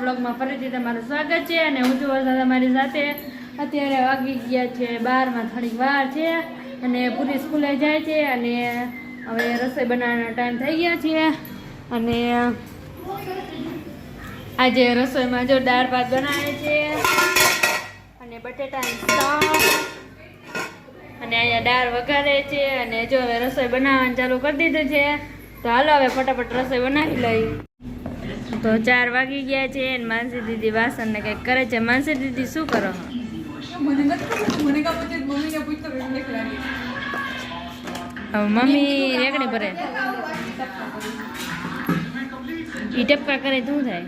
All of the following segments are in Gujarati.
બ્લોગમાં ફરીથી તમારું સ્વાગત છે અને હું છું તમારી સાથે. અત્યારે વાગી ગયા છે બારમાં, થોડીક વાર છે અને પૂરી સ્કૂલે જાય છે અને હવે રસોઈ બનાવવાનો ટાઈમ થઈ ગયો છે. અને આજે રસોઈમાં જો દાળ ભાત બનાવે છે. અને બટેટા અને અહીંયા દાળ વઘારે છે અને જો હવે રસોઈ બનાવવાનું ચાલુ કરી દીધું છે, તો હાલો હવે ફટાફટ રસોઈ બનાવી લઈ તો ચાર વાગી ગયા છે અને માનસી દીદી વાસણ ને કંઈક કરે છે. માનસી દીદી શું કરો મમ્મી રેકડી ભરે. ઈ ટપકા કરે શું થાય?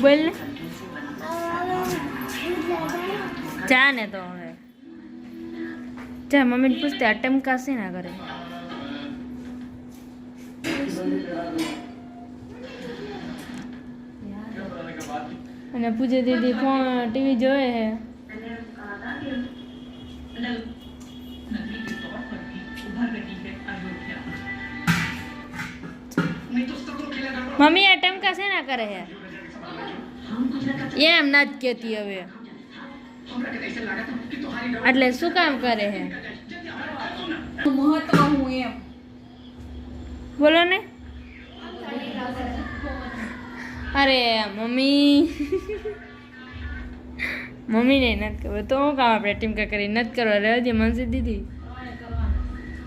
બોલ ચા ને તો હવે. ચા મમ્મીને પૂછતે આ કાશે ના કરે અને પૂજા દીદી ફોન ટીવી જોવે છે મમ્મી આ કાશે ના કરે હે? એમ ના જ કહેતી હવે. એટલે શું કામ કરે હે? મહત્વ હું એમ બોલો ને. અરે મમ્મી. મમ્મીને નથી ખબર. તો હું કામ આપણે ટીમકા કરી નથી કરવા રહ્યો જે મનસી દીદી?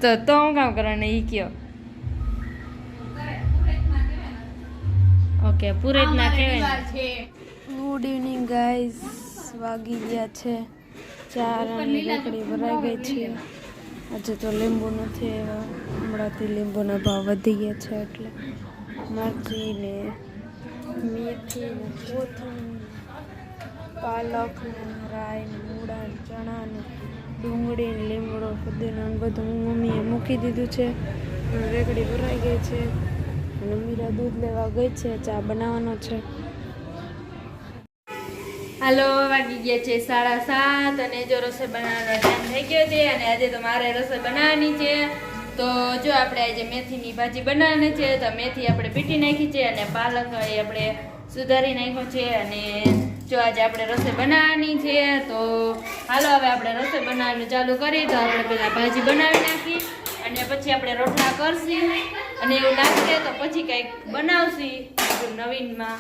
તો તો હું કામ કરવાનું એ કયો? ઓકે પૂરે જ ના. કહેવાય ગુડ ઇવનિંગ ગાઈઝ વાગી ગયા છે. ચાર અને લાકડી ભરાઈ ગઈ છે. આજે તો લીંબુ નથી આવ્યા હમણાંથી લીંબુના ભાવ વધી ગયા છે એટલે મરચી ને મેથી ને કોથમીર પાલક ને રાઈ ને મૂળા ને ચણા ને ડુંગળી ને લીમડો ફુદીનો ને બધું મમ્મીએ મૂકી દીધું છે. રેકડી ભરાઈ ગઈ છે. અને મીરા દૂધ લેવા ગઈ છે. ચા બનાવવાનો છે. હાલો, વાગી ગયા છે સાડા સાત અને જો રસોઈ બનાવવાનો ટાઈમ થઈ ગયો છે અને આજે તો મારે રસોઈ બનાવવાની છે. તો જો આપણે આજે મેથીની ભાજી બનાવવાની છે, તો મેથી આપણે પીટી નાખી છે અને પાલક એ આપણે સુધારી નાખ્યો છે અને જો આજે આપણે રસોઈ બનાવવાની છે, તો હાલો હવે આપણે રસોઈ બનાવવાનું ચાલુ કરી, તો આપણે પહેલાં ભાજી બનાવી નાખી અને પછી આપણે રોટલા કરશી અને એવું લાગશે તો પછી કંઈક બનાવશી નવીનમાં.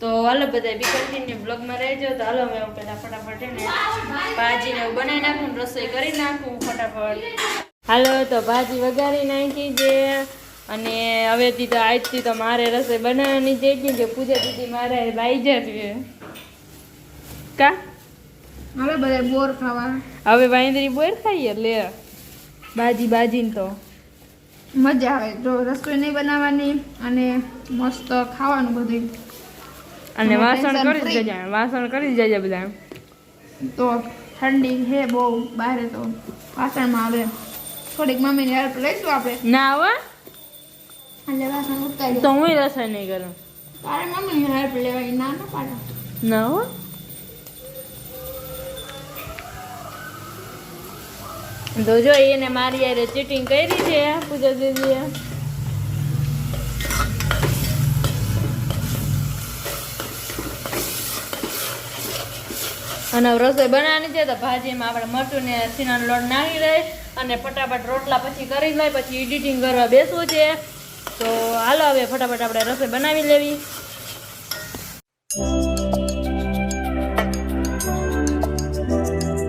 તો હાલો બધા બી કન્ટિન્યુ બ્લોગમાં રહેજો. તો હાલો મેં પહેલાં ફટાફટ ને ભાજીને એવું બનાવી નાખું રસોઈ કરી નાખું ફટાફટ. હાલો તો ભાજી વઘારી નાખી છે. અને હવેથી તો આજથી તો મારે રસોઈ બનાવવાની જ નહીં કે પૂજા દીદી મારે બાઈ જશે કા? હવે બધા બોર ખાવા. હવે વાંદરી બોર ખાઈએ લે. બાજી બાજીને તો. મજા આવે. જો રસોઈ નહીં બનાવવાની અને મસ્ત ખાવાનું બધું અને વાસણ કરી જ free. વાસણ કરી જ જજા બધા. તો ઠંડી છે બહુ બહાર તો વાસણમાં આવે થોડીક મમ્મીની હેલ્પ લઈશું આપણે. ના હો. એટલે વાસણ ઉતારી તો હું રસોઈ નહીં કરું. તારે મમ્મીની હેલ્પ લેવાય ના ના પાડો. ના હો. તો જો એને મારી યારે ચીટિંગ કરી છે પૂજા દીદીએ. અને રસોઈ બનાવવાની છે તો ભાજીમાં આપણે મરચું ને સીનાનો લોટ નાખી દઈ અને ફટાફટ રોટલા પછી કરી લઈ પછી એડિટિંગ કરવા બેસવું છે. તો હાલો હવે ફટાફટ આપણે રસોઈ બનાવી લેવી.